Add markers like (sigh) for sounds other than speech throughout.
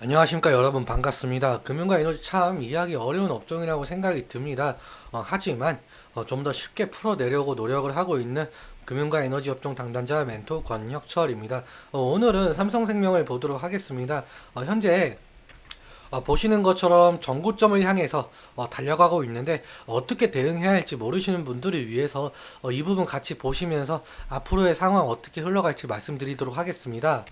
안녕하십니까 여러분 반갑습니다. 금융과 에너지 참 이해하기 어려운 업종이라고 생각이 듭니다. 어, 하지만 어, 좀 더 쉽게 풀어내려고 노력을 하고 있는 금융과 에너지 업종 담당자 멘토 권혁철입니다. 어, 오늘은 삼성생명을 보도록 하겠습니다. 어, 현재 어, 보시는 것처럼 전고점을 향해서 어, 달려가고 있는데 어떻게 대응해야 할지 모르시는 분들을 위해서 어, 이 부분 같이 보시면서 앞으로의 상황 어떻게 흘러갈지 말씀드리도록 하겠습니다.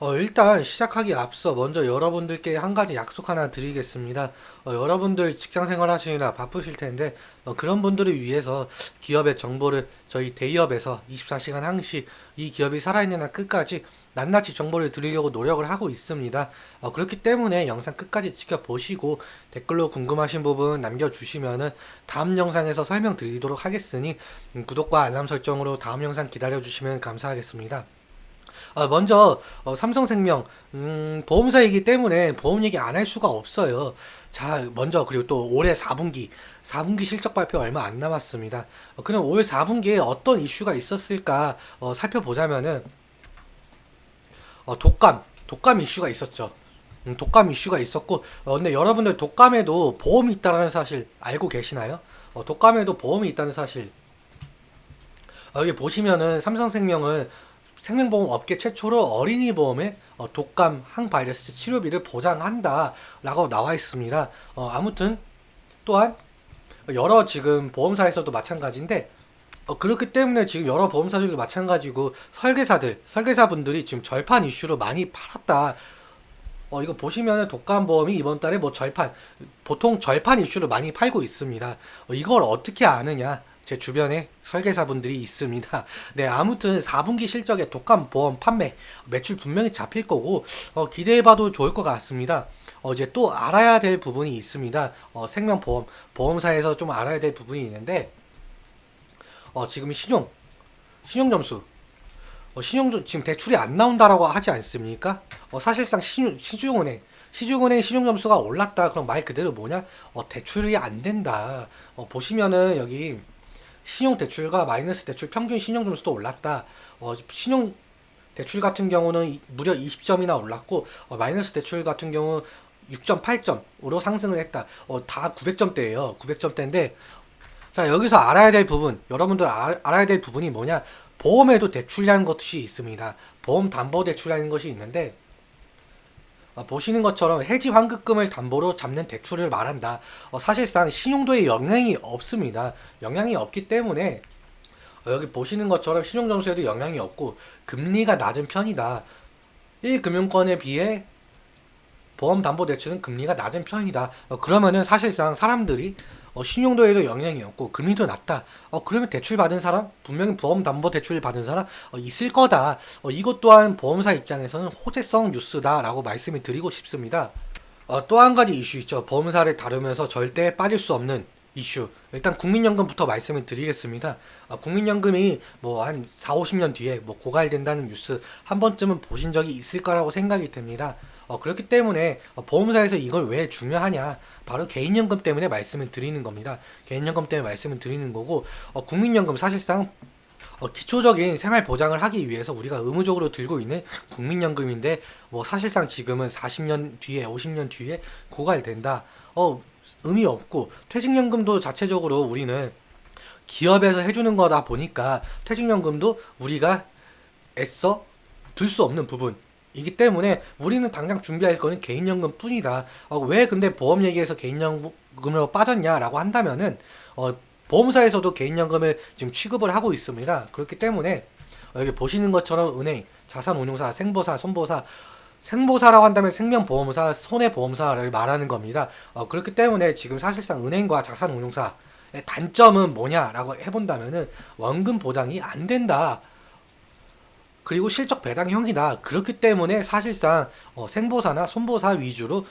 어, 일단 시작하기 앞서 먼저 여러분들께 한 가지 약속 하나 드리겠습니다. 어, 여러분들 직장 생활 하시느라 바쁘실 텐데, 어, 그런 분들을 위해서 기업의 정보를 저희 대기업에서 24시간 항시 이 기업이 살아있는 한 끝까지 낱낱이 정보를 드리려고 노력을 하고 있습니다. 어, 그렇기 때문에 영상 끝까지 지켜보시고 댓글로 궁금하신 부분 남겨주시면은 다음 영상에서 설명드리도록 하겠으니 음, 구독과 알람 설정으로 다음 영상 기다려주시면 감사하겠습니다. 아, 먼저 어, 삼성생명 음, 보험사이기 때문에 보험 얘기 안 할 수가 없어요. 자, 먼저 그리고 또 올해 4분기 4분기 실적 발표 얼마 안 남았습니다. 어, 그럼 올 4분기에 어떤 이슈가 있었을까 어, 살펴보자면은 어, 독감 독감 이슈가 있었죠. 음, 독감 이슈가 있었고 어, 근데 여러분들 독감에도 보험이 있다는 사실 알고 계시나요? 어, 독감에도 보험이 있다는 사실 어, 여기 보시면은 삼성생명은 생명보험 업계 최초로 어린이 보험에 어, 독감 항바이러스 치료비를 보장한다라고 나와 있습니다. 어, 아무튼 또한 여러 지금 보험사에서도 마찬가지인데 어, 그렇기 때문에 지금 여러 보험사들도 마찬가지고 설계사들 설계사분들이 지금 절판 이슈로 많이 팔았다. 어, 이거 보시면은 독감 보험이 이번 달에 뭐 절판, 보통 절판 이슈를 많이 팔고 있습니다. 어, 이걸 어떻게 아느냐? 제 주변에 설계사분들이 있습니다. (laughs) 네, 아무튼 4분기 실적에 독감 보험 판매, 매출 분명히 잡힐 거고, 어, 기대해봐도 좋을 것 같습니다. 어, 이제 또 알아야 될 부분이 있습니다. 어, 생명보험, 보험사에서 좀 알아야 될 부분이 있는데, 어, 지금 신용, 신용 점수, 어, 신용도 지금 대출이 안 나온다라고 하지 않습니까? 어, 사실상 시, 시중은행 시중은행 신용점수가 올랐다. 그럼 말 그대로 뭐냐? 어, 대출이 안 된다. 어, 보시면은 여기 신용 대출과 마이너스 대출 평균 신용 점수도 올랐다. 어, 신용 대출 같은 경우는 이- 무려 20점이나 올랐고 어, 마이너스 대출 같은 경우 6.8점으로 상승을 했다. 어, 다 900점대예요. 900점대인데 자, 여기서 알아야 될 부분, 여러분들 알, 알아야 될 부분이 뭐냐? 보험에도 대출이라는 것이 있습니다. 보험 담보 대출이라는 것이 있는데, 어, 보시는 것처럼 해지 환급금을 담보로 잡는 대출을 말한다. 어, 사실상 신용도에 영향이 없습니다. 영향이 없기 때문에, 어, 여기 보시는 것처럼 신용점수에도 영향이 없고, 금리가 낮은 편이다. 1금융권에 비해 보험 담보 대출은 금리가 낮은 편이다. 어, 그러면은 사실상 사람들이 어, 신용도에도 영향이 없고 금리도 낮다. 어, 그러면 대출 받은 사람 분명히 보험 담보 대출 받은 사람 어, 있을 거다. 어, 이것 또한 보험사 입장에서는 호재성 뉴스다라고 말씀을 드리고 싶습니다. 어, 또 한 가지 이슈 있죠. 보험사를 다루면서 절대 빠질 수 없는 이슈. 일단 국민연금부터 말씀을 드리겠습니다. 어, 국민연금이 뭐 한 4, 50년 뒤에 뭐 고갈된다는 뉴스 한 번쯤은 보신 적이 있을 거라고 생각이 됩니다. 어, 그렇기 때문에 어, 보험사에서 이걸 왜 중요하냐? 바로 개인연금 때문에 말씀을 드리는 겁니다. 개인연금 때문에 말씀을 드리는 거고, 어, 국민연금 사실상 어, 기초적인 생활 보장을 하기 위해서 우리가 의무적으로 들고 있는 국민연금인데 뭐 사실상 지금은 40년 뒤에 50년 뒤에 고갈된다. 어 의미 없고 퇴직연금도 자체적으로 우리는 기업에서 해주는 거다 보니까 퇴직연금도 우리가 애써 들 수 없는 부분 이기 때문에 우리는 당장 준비할 거는 개인연금 뿐이다. 어, 왜 근데 보험 얘기에서 개인연금으로 빠졌냐라고 한다면은 어, 보험사에서도 개인연금을 지금 취급을 하고 있습니다. 그렇기 때문에 어, 여기 보시는 것처럼 은행, 자산운용사, 생보사, 손보사 생보사라고 한다면 생명보험사, 손해보험사를 말하는 겁니다. 어, 그렇기 때문에 지금 사실상 은행과 자산운용사의 단점은 뭐냐라고 해본다면은 원금 보장이 안 된다. 그리고 실적 배당형이다. 그렇기 때문에 사실상 어, 생보사나 손보사 위주로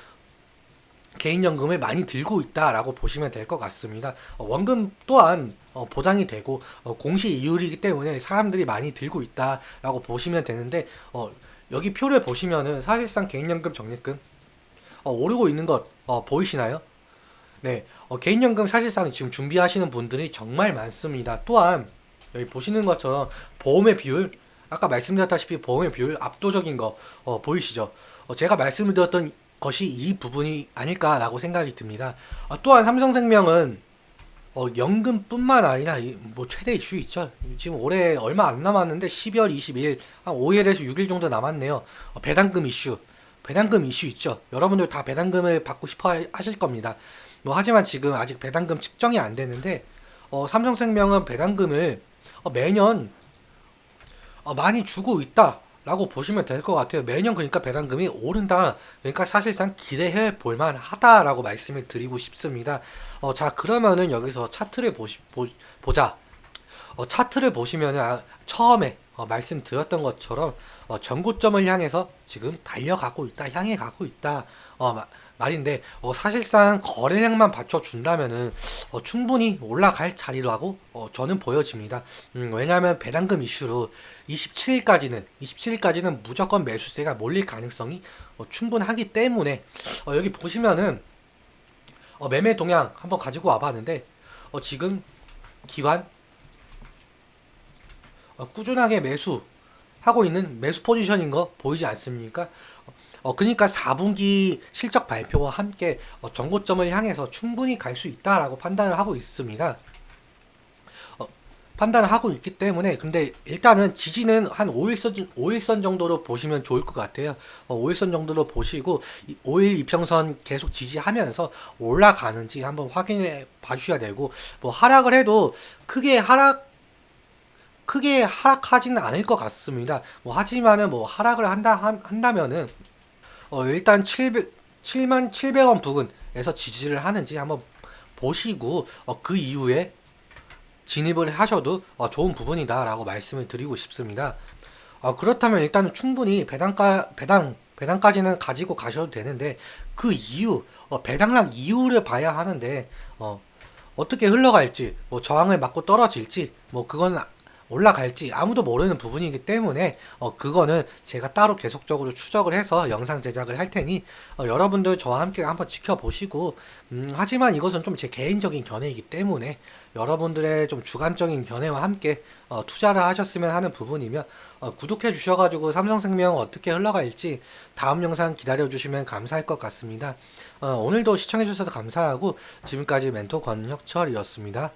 개인연금을 많이 들고 있다라고 보시면 될 것 같습니다. 어, 원금 또한 어, 보장이 되고 어, 공시 이율이기 때문에 사람들이 많이 들고 있다라고 보시면 되는데 어, 여기 표를 보시면은 사실상 개인연금 적립금 어, 오르고 있는 것 어, 보이시나요? 네, 어, 개인연금 사실상 지금 준비하시는 분들이 정말 많습니다. 또한 여기 보시는 것처럼 보험의 비율 아까 말씀드렸다시피 보험의 비율 압도적인 거 어, 보이시죠? 어, 제가 말씀을 드렸던 것이 이 부분이 아닐까라고 생각이 듭니다. 아, 또한 삼성생명은 어, 연금뿐만 아니라 이, 뭐 최대 이슈 있죠. 지금 올해 얼마 안 남았는데 12월 22일 한 5일에서 6일 정도 남았네요. 어, 배당금 이슈. 배당금 이슈 있죠. 여러분들 다 배당금을 받고 싶어 하- 하실 겁니다. 뭐 하지만 지금 아직 배당금 측정이 안 되는데 어, 삼성생명은 배당금을 어, 매년 어, 많이 주고 있다 라고 보시면 될 것 같아요. 매년 그러니까 배당금이 오른다. 그러니까 사실상 기대해 볼 만 하다라고 말씀을 드리고 싶습니다. 어, 자 그러면은 여기서 차트를 보시, 보, 보자. 어, 차트를 보시면은 아, 처음에 어, 말씀드렸던 것처럼 어, 전고점을 향해서 지금 달려가고 있다, 향해 가고 있다 어, 마- 말인데 어, 사실상 거래량만 받쳐준다면은 어, 충분히 올라갈 자리라고 어, 저는 보여집니다. 음, 왜냐하면 배당금 이슈로 27일까지는 27일까지는 무조건 매수세가 몰릴 가능성이 어, 충분하기 때문에 어, 여기 보시면은 어, 매매 동향 한번 가지고 와봤는데 어, 지금 기관 어, 꾸준하게 매수 하고 있는 매수 포지션인 거 보이지 않습니까? 어, 그러니까 4분기 실적 발표와 함께 어, 정고점을 향해서 충분히 갈 수 있다라고 판단을 하고 있습니다. 어, 판단을 하고 있기 때문에 근데 일단은 지지는 한 5일선 5일선 정도로 보시면 좋을 것 같아요. 어, 5일선 정도로 보시고 이 5일 이평선 계속 지지하면서 올라가는지 한번 확인해 봐주셔야 되고 뭐 하락을 해도 크게 하락 크게 하락하지는 않을 것 같습니다. 뭐 하지만은 뭐 하락을 한다 한- 한다면은 어 일단 700 7만 700원 부근에서 지지를 하는지 한번 보시고 어 그 이후에 진입을 하셔도 어 좋은 부분이다라고 말씀을 드리고 싶습니다. 어 그렇다면 일단은 충분히 배당가 배당 배당까지는 가지고 가셔도 되는데 그 이후 어 배당락 이후를 봐야 하는데 어 어떻게 흘러갈지, 뭐 저항을 맞고 떨어질지, 뭐 그건 올라갈지 아무도 모르는 부분이기 때문에 어 그거는 제가 따로 계속적으로 추적을 해서 영상 제작을 할 테니 어 여러분들 저와 함께 한번 지켜보시고 음 하지만 이것은 좀 제 개인적인 견해이기 때문에 여러분들의 좀 주관적인 견해와 함께 어 투자를 하셨으면 하는 부분이며 어 구독해 주셔가지고 삼성생명 어떻게 흘러갈지 다음 영상 기다려 주시면 감사할 것 같습니다. 어 오늘도 시청해 주셔서 감사하고 지금까지 멘토 권혁철이었습니다.